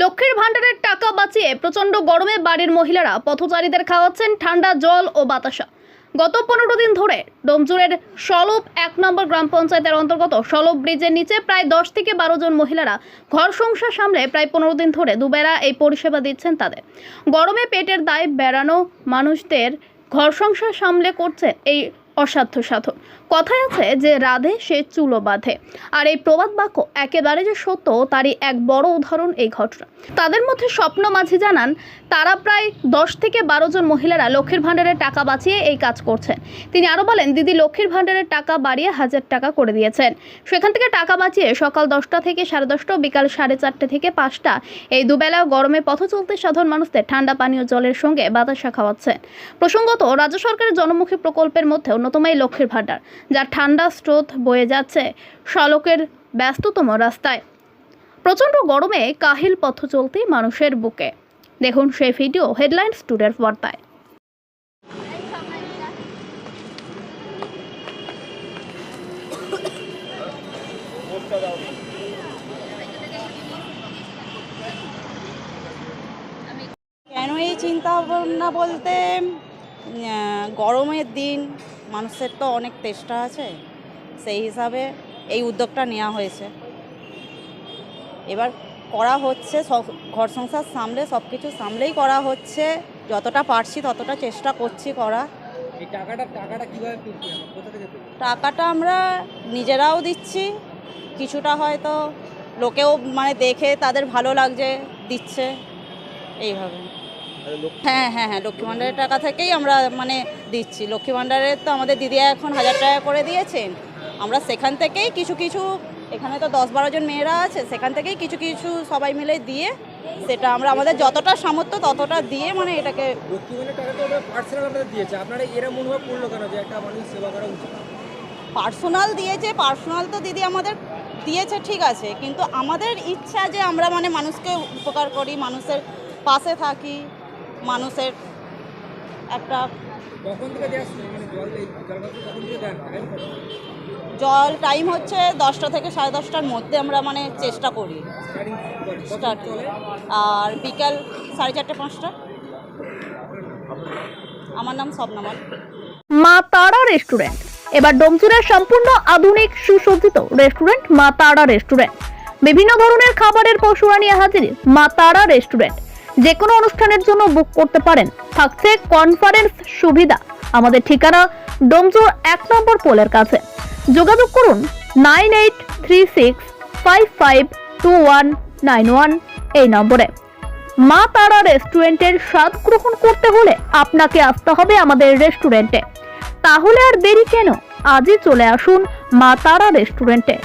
লক্ষ্মীর ভাণ্ডারের টাকা বাঁচিয়ে প্রচণ্ড গরমে বাড়ির মহিলারা পথচারীদের খাওয়াচ্ছেন ঠান্ডা জল ও বাতাসা। গত পনেরো দিন ধরে ডোমজুরের সলব এক নম্বর গ্রাম পঞ্চায়েতের অন্তর্গত সলব ব্রিজের নিচে প্রায় দশ থেকে বারো জন মহিলারা ঘর সংসার সামলে প্রায় পনেরো দিন ধরে দুবেলা এই পরিষেবা দিচ্ছেন তাদের। গরমে পেটের দায় বেড়ানো মানুষদের ঘর সংসার সামলে করছে এই অসাধ্য সাধন। কথায় আছে যে রাধে সে চুলো বাঁধে। আর এই প্রবাদ বাক্য একেবারে যে সত্য, তারই এক বড় উদাহরণ এই ঘটনা। তাদের মধ্যে স্বপ্ন মাঝি জানান, তারা প্রায় দশ থেকে বারো জন মহিলারা লক্ষ্মীর ভাণ্ডারের টাকা বাঁচিয়ে এই কাজ করছেন। তিনি আরও বলেন, দিদি, লক্ষ্মীর ভাণ্ডারের টাকা বাড়িয়ে হাজার টাকা করে দিয়েছেন। সেখান থেকে টাকা বাঁচিয়ে সকাল দশটা থেকে সাড়ে দশটা, বিকাল সাড়ে চারটে থেকে পাঁচটা, এই দুবেলা গরমে পথ চলতে সাধারণ মানুষদের ঠান্ডা পানীয় জলের সঙ্গে বাতাসা খাওয়াচ্ছেন। প্রসঙ্গত, রাজ্য সরকারের জনমুখী প্রকল্পের মধ্যে অন্যতম এই লক্ষ্মীর ভাণ্ডার। যার ঠান্ডা স্রোত বয়ে যাচ্ছে সড়কের ব্যস্ততম রাস্তায়। প্রচণ্ড গরমে কাহিল পথ চলতি মানুষের বুকে। দেখুন সেই ভিডিও হেডলাইন্স টুডের বার্তায়। কেন এই চিন্তা ভাবনা বলতে গরমের দিন মানুষের তো অনেক তেষ্টা আছে সেই হিসাবে এই উদ্যোগটা নেওয়া হয়েছে। এবার করা হচ্ছে সব ঘর সংসার সামলে সব কিছু সামলেই করা হচ্ছে যতটা পারছি ততটা চেষ্টা করছি করা। টাকাটা আমরা নিজেরাও দিচ্ছি কিছুটা হয়তো লোকেও মানে দেখে তাদের ভালো লাগছে দিচ্ছে এইভাবে। হ্যাঁ হ্যাঁ হ্যাঁ লক্ষ্মী ভাণ্ডারের টাকা থেকেই আমরা মানে দিচ্ছি। লক্ষ্মী ভাণ্ডারের তো আমাদের দিদি এখন হাজার টাকা করে দিয়েছেন। আমরা সেখান থেকেই কিছু কিছু এখানে তো দশ বারো জন মেয়েরা আছে সেখান থেকেই কিছু কিছু সবাই মিলে দিয়ে সেটা আমরা আমাদের যতটা সামর্থ্য ততটা দিয়ে মানে এটাকে আপনারা এরা মনোভাব করল কেন যে একটা মানুষ সেবা করা উচিত? পার্সোনাল দিয়েছে পার্সোনাল তো দিদি আমাদের দিয়েছে ঠিক আছে। কিন্তু আমাদের ইচ্ছা যে আমরা মানে মানুষকে উপকার করি মানুষের পাশে থাকি মানুষের একটা মানে জল টাইম কত জল টাইম হচ্ছে দশটা থেকে সাড়ে দশটার মধ্যে আমরা মানে চেষ্টা করি। স্টার্টিং আর বিকাল সাড়ে চারটে পাঁচটা। আমার নাম স্বপ্নামল মা তারা রেস্টুরেন্ট। এবার ডোমচুরের সম্পূর্ণ আধুনিক সুসজ্জিত রেস্টুরেন্ট মা তারা রেস্টুরেন্ট। বিভিন্ন ধরনের খাবারের পশুরা নিয়ে হাজির মা তারা রেস্টুরেন্ট। যে কোনো অনুষ্ঠানের জন্য বুক করতে পারেন। থাকছে কনফারেন্স সুবিধা। আমাদের ঠিকানা ডোমচুর এক নম্বর পোলের কাছে। যোগাযোগ করুন nine eight three six five five two one nine one এই নম্বরে। মা তারা রেস্টুরেন্টের স্বাদ গ্রহণ করতে হলে আপনাকে আসতে হবে আমাদের রেস্টুরেন্টে। তাহলে আর দেরি কেন? আজই চলে আসুন মা তারা রেস্টুরেন্টে।